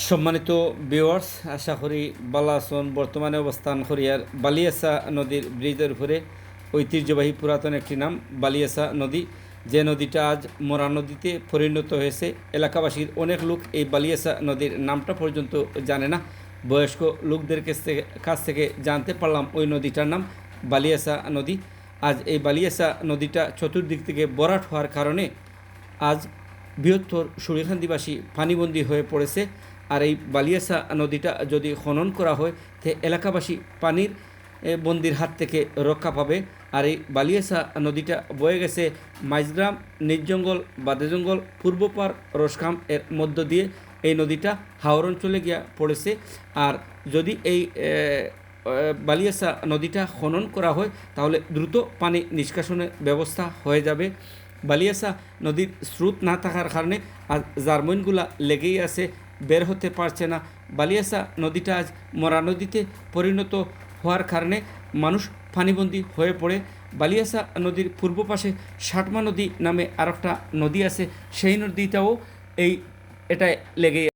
সম্মানিত ভিউয়ার্স আশা করি বালা আসন বর্তমানে অবস্থান করিয়ার বালিয়াসা নদীর ব্রিজের উপরে ঐতিহ্যবাহী পুরাতন একটি নাম বালিয়াসা নদী। যে নদীটা আজ মরা নদীতে পরিণত হয়েছে। এলাকাবাসীর অনেক লোক এই বালিয়াসা নদীর নামটা পর্যন্ত জানে না। বয়স্ক লোকদের কাছ থেকে জানতে পারলাম ওই নদীটার নাম বালিয়াসা নদী। আজ এই বালিয়াসা নদীটা চতুর্দিক থেকে বরাট হওয়ার কারণে আজ বৃহত্তর সুরিখান্দিবাসী পানিবন্দী হয়ে পড়েছে। আর এই বালিয়াসা নদীটা যদি খনন করা হয়, তে এলাকাবাসী পানির বন্দির হাত থেকে রক্ষা পাবে। আর এই বালিয়াসা নদীটা বয়ে গেছে মাইজগ্রাম, নির্জঙ্গল বাদেজঙ্গল পূর্বপার রসখাম এর মধ্য দিয়ে। এই নদীটা হাওর অঞ্চলে গিয়া পড়েছে। আর যদি এই বালিয়াসা নদীটা খনন করা হয়, তাহলে দ্রুত পানি নিষ্কাশনের ব্যবস্থা হয়ে যাবে। বালিয়াসা নদীর স্রোত না থাকার কারণে আর জার্মনগুলা লেগেই আছে। বের হতে পারছে না। বালিয়াসা নদীটা আজ মরা নদীতে পরিণত হওয়ার কারণে মানুষ পানিবন্দী হয়ে পড়ে। বালিয়াসা নদীর পূর্ব পাশে ষাটমা নদী নামে আর একটা নদী আছে। সেই নদীটাও এই এটায় লেগেই